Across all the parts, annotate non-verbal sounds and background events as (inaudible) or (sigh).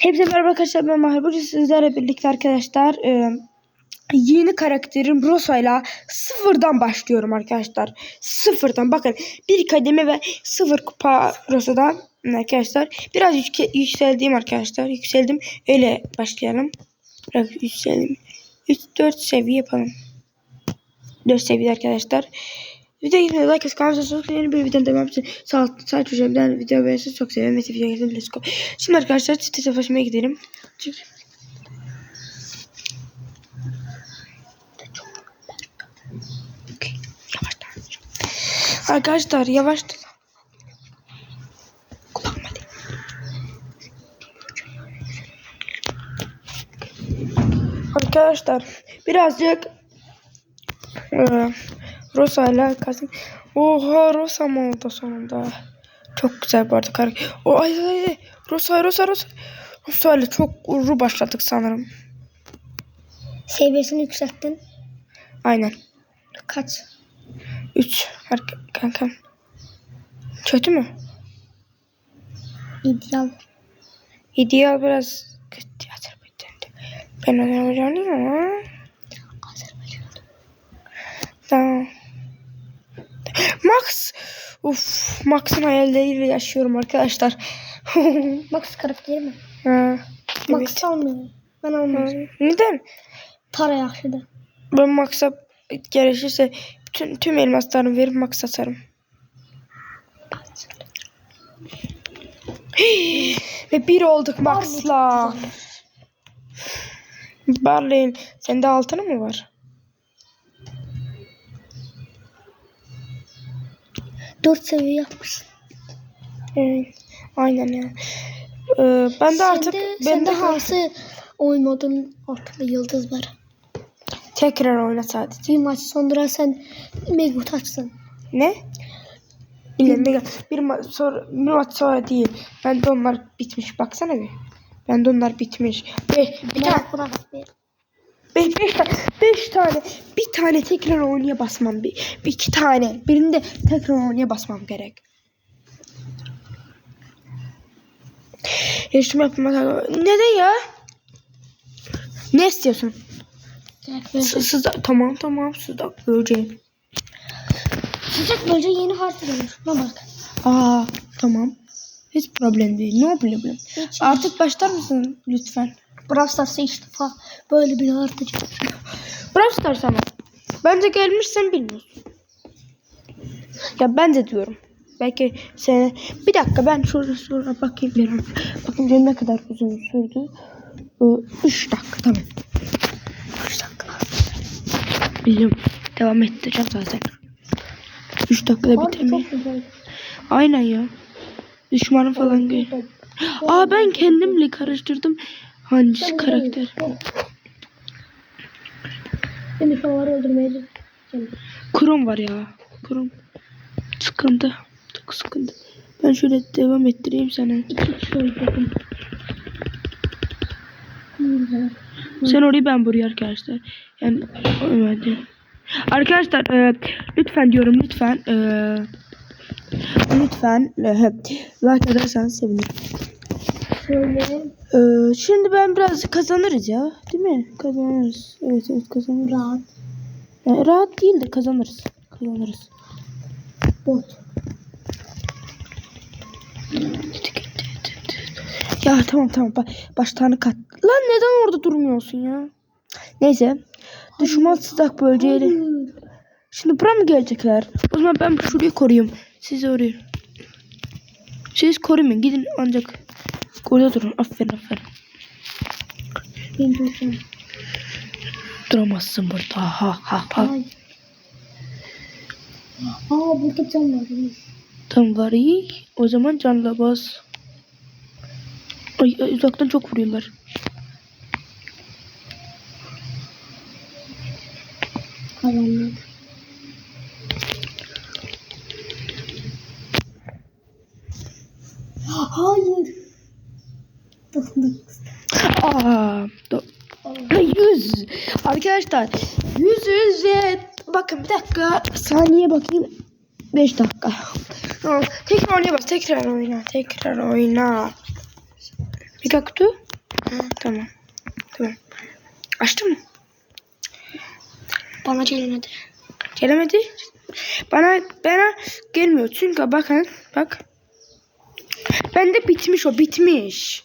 Hepinize merhaba arkadaşlar ben Mahir. Bugün sizlerle birlikte arkadaşlar e, yeni karakterim Rosa'yla sıfırdan başlıyorum arkadaşlar. Sıfırdan bakın bir kademe ve sıfır kupa Rosa'dan arkadaşlar. Biraz yükse- yükseldiğim arkadaşlar. Yükseldim. Öyle başlayalım. Biraz yükseldim. 3-4 seviye yapalım. 4 seviye arkadaşlar. Atıp kanalıma abone olmayı yeni bir videonun devamı için sağ sağ hocamdan video beğenirseniz çok sevinirim. Neyse videoya gidelim. Let's go. Şimdi arkadaşlar site savaşmaya gidelim. Çık. Okey, Yavaştan. Arkadaşlar yavaştan. Arkadaşlar birazcık ee, Rosa ile Kasım. Oha Rosa mı oldu sonunda? Çok güzel bu arada karakter. O ay ay ay. Rosa Rosa Rosa. Rosa ile çok uru başladık sanırım. Seviyesini yükselttin. Aynen. Kaç? 3 kankam. Kötü mü? İdeal. İdeal biraz kötü. Ben Azerbaycanlıyım ama. Tamam. Max. Uf, Max'ın hayalleriyle yaşıyorum arkadaşlar. (laughs) Max karakteri mi? ha, Max evet. almıyor. Ben Ha, almayacağım. Neden? Para yaxşıdır. Ben Max'a gerekirse tüm, tüm elmaslarımı verip Max satarım. (gasps) Ve bir olduk Max'la. Barley'in sende altını mı var? Dört seviye yapmışsın. Evet, aynen ya. Ee, ben de artık sende, ben sende de hansı oyun modunun altında yıldız var? tekrar oyna sadece. Bir maç sonra sen mega taçsın. Ne? İle mega bir maç sonra bir maç sonra değil. Ben de onlar bitmiş. Baksana bir. Ben de onlar bitmiş. Be, bir tane bir. Beş, beş, tane, beş tane bir tane tekrar oynaya basmam bir, bir iki tane birinde tekrar oynaya basmam gerek. Yarışma yapmak neden ya? Ne istiyorsun? S- Sızdak tamam tamam sızdak böceğim. Sıcak bölge yeni harita gelmiş. Buna bak. Aa tamam. Hiç problem değil. No problem. Hiç. Artık başlar mısın lütfen? Brawl Stars'ta ilk defa böyle bir çıkmış. Brawl Stars ama. Bence gelmişsen bilmiyorsun. Ya ben de diyorum. Belki sene... Bir dakika ben şurada şurada bakayım bir an. Benim ne kadar uzun sürdü. 3 dakika tamam. 3 dakika. Biliyorum. Devam ettireceğim zaten. 3 dakikada bitirmeyi. Aynen ya. Düşmanım falan gel. Aa ben kendimle karıştırdım. Hangisi karakter? Beni şu an öldürmeye çalışıyorum. Krom var ya. Krom. Sıkıntı. Çok sıkıntı. Ben şöyle devam ettireyim sana. İki kişi öldürdüm. Güzel. Sen orayı ben buraya arkadaşlar. Yani evet. Arkadaşlar e, lütfen diyorum lütfen e, lütfen e, like atarsanız sevinirim. Şöyle E, şimdi ben biraz kazanırız ya. Değil mi? Kazanırız. Evet evet kazanırız. rahat Yani rahat değil de kazanırız. Kazanırız. bot. Ya tamam tamam. Ba başlarını kat. Lan neden orada durmuyorsun ya? Neyse. Düşman sızak bölgeleri. Hayır. Şimdi buraya mı gelecekler? O zaman ben şurayı koruyayım. Siz orayı. Siz koruyun. Gidin ancak orada durun. Aferin aferin. Ben duracağım. Duramazsın burada. Ha ha ha. Ay. Aa burada cam var. Tam var iyi. O zaman canla bas. Ay, ay, uzaktan çok vuruyorlar. Karanlık. Hayır. Dıklık. Aa, do- yüz. Arkadaşlar yüz yüz ve bakın bir dakika saniye bakayım. 5 dakika. Tamam, Tekrar oyna bas. Tekrar oyna. Tekrar oyna. Bir dakika. Tamam. Tamam. Açtın mı? Bana gelemedi. Gelemedi. Bana bana gelmiyor. Çünkü bakın bak. Bende bitmiş o bitmiş.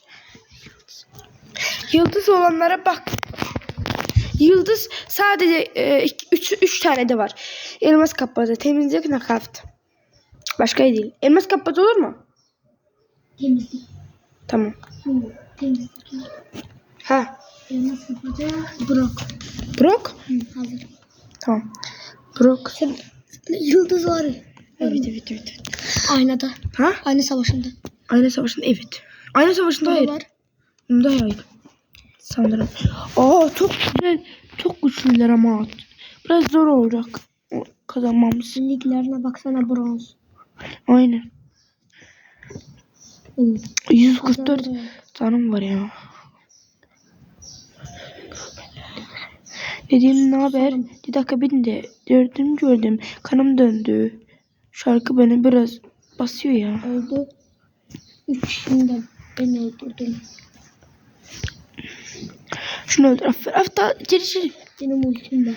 Yıldız olanlara bak. Yıldız sadece 3 3 tane de var. Elmas kapalı, temizlik nakavt. Başka değil. Elmas kapalı olur mu? Temizlik. Tamam. Temizlik. Ha. Elmas. Bırak. Brok? Hı, hazır. Tamam. Brok. Sen yıldız var. Evet, evet, evet, evet. Aynada. Ha? Aynı savaşında. Ayna savaşında evet. Ayna savaşında hayır. var. Bunda hayır. Sanırım. Aa çok güzel. Çok güçlüler ama. Biraz zor olacak. Kazanmamız. Liglerine baksana bronz. Aynen. Hı. 144 Kazandı. canım var ya. Dediğim ne haber? Bir dakika ben de gördüm gördüm. Kanım döndü. Şarkı beni biraz basıyor ya. Oldu. Üç de ben öldürdüm. Şunu öldür. Aferin. Aferin. İçeri içeri. Benim ultim var.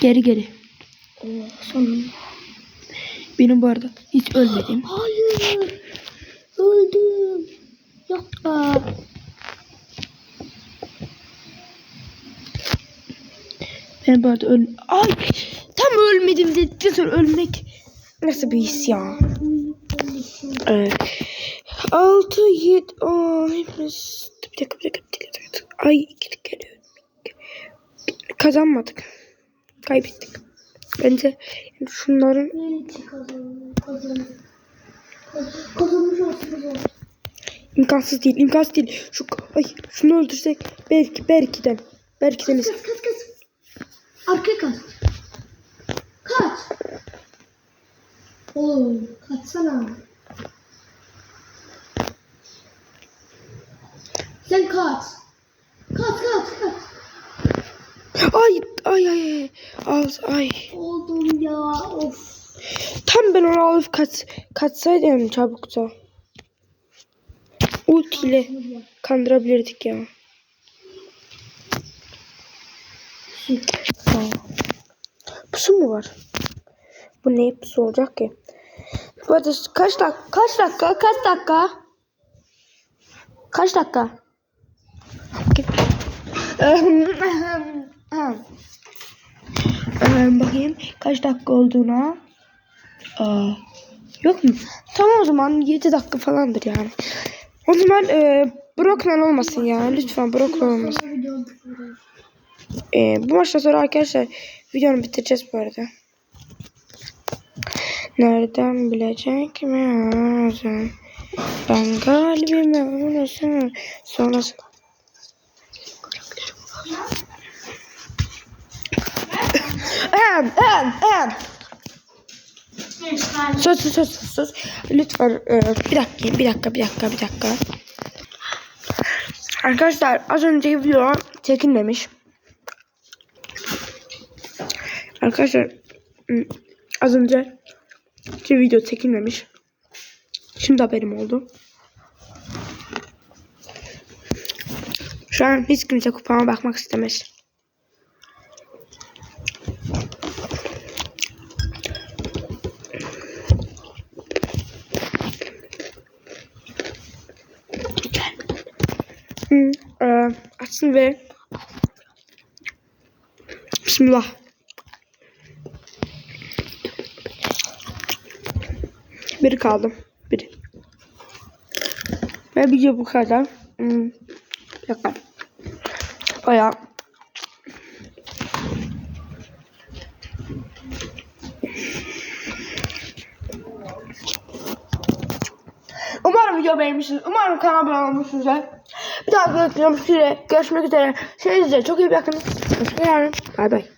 Geri geri. Oo, sonunda. Benim bu arada hiç ölmedim. Hayır. Öldüm. Yapma. Ben bu arada öl... Ay! Tam ölmedim dedikten sonra ölmek nasıl bir his ya? Evet. 6, 7, ay biz... Bir dakika, bir dakika, bir dakika. Ay, geri geliyor. Kazanmadık. Kaybettik. Bence şunların. Kazanmış imkansız değil, imkansız değil. Şu, ay, şunu öldürsek belki, belki'den. Belki'den Kaç kaç kaç kaç. Arkaya kaç. Kaç. Oğlum kaçsana. Sen kaç. Kaç kaç kaç. Ay, ay, ay. Az, ay. Oldum ya of. Tam ben onu alıp kaç, kaçsaydım çabukça. Ultiyle kandırabilirdik ya. Pusu mu var? Bu ne pusu olacak ki? Bu arada kaç dakika? Kaç dakika? Kaç dakika? Kaç dakika? Ehm, Bakayım kaç dakika olduğuna. Aa, yok mu? Tamam o zaman 7 dakika falandır yani. O zaman e, Brockman olmasın ya. Lütfen Brockman olmasın. E, bu maçtan sonra arkadaşlar videonu bitireceğiz bu arada. Nereden bilecek mi? Ben unusun. Sonrasında. Em, em, em. Sus sus sus sus, sus. Lütfen e, bir dakika bir dakika bir dakika bir dakika. Arkadaşlar az önceki video çekilmemiş. Arkadaşlar az önce bir video çekilmemiş. Şimdi haberim oldu. Şu an hiç kimse kupama bakmak istemez. Hı, e, açsın ve Bismillah. Biri kaldı. Biri. Ve video bu kadar. Hmm. Dakika. Bayağı Umarım video beğenmişsiniz. Umarım kanala abone. Bir daha görüşmek üzere. Görüşmek üzere. Kendinize çok iyi bakın. Hoşçakalın. Bay bay.